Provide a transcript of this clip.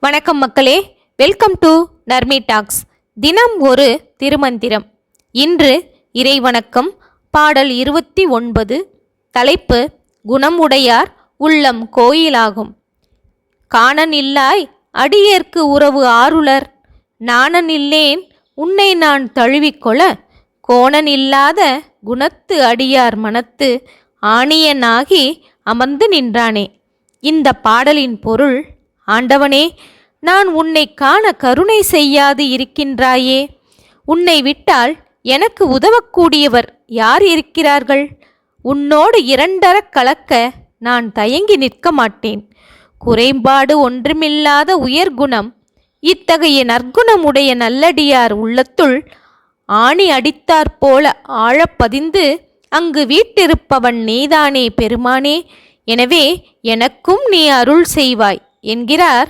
வணக்கம் மக்களே. Welcome to Narmi tax தினம் ஒரு திருமந்திரம். இன்று இறைவணக்கம் பாடல் இருபத்தி ஒன்பது தலைப்பு குணம் உடையார் உள்ளம் கோயிலாகும். காணனில்லாய் அடியேற்கு உறவு ஆருளர். நாணனில்லேன் உன்னை நான் தழுவிக்கொள்ள கோணனில்லாத குணத்து அடியார் மனத்து ஆணியனாகி அமர்ந்து நின்றானே. இந்த பாடலின் பொருள் ஆண்டவனே நான் உன்னை காண கருணை செய்யாது இருக்கின்றாயே. உன்னை விட்டால் எனக்கு உதவக்கூடியவர் யார் இருக்கிறார்கள்? உன்னோடு இரண்டர கலக்க நான் தயங்கி நிற்க மாட்டேன். குறைபாடு ஒன்றுமில்லாத உயர்குணம் இத்தகைய நற்குணமுடைய நல்லடியார் உள்ளத்துள் ஆணி அடித்தாற்போல ஆழப்பதிந்து அங்கு வீட்டிருப்பவன் நீதானே பெருமானே. எனவே எனக்கும் நீ அருள் செய்வாய். என்கிறார்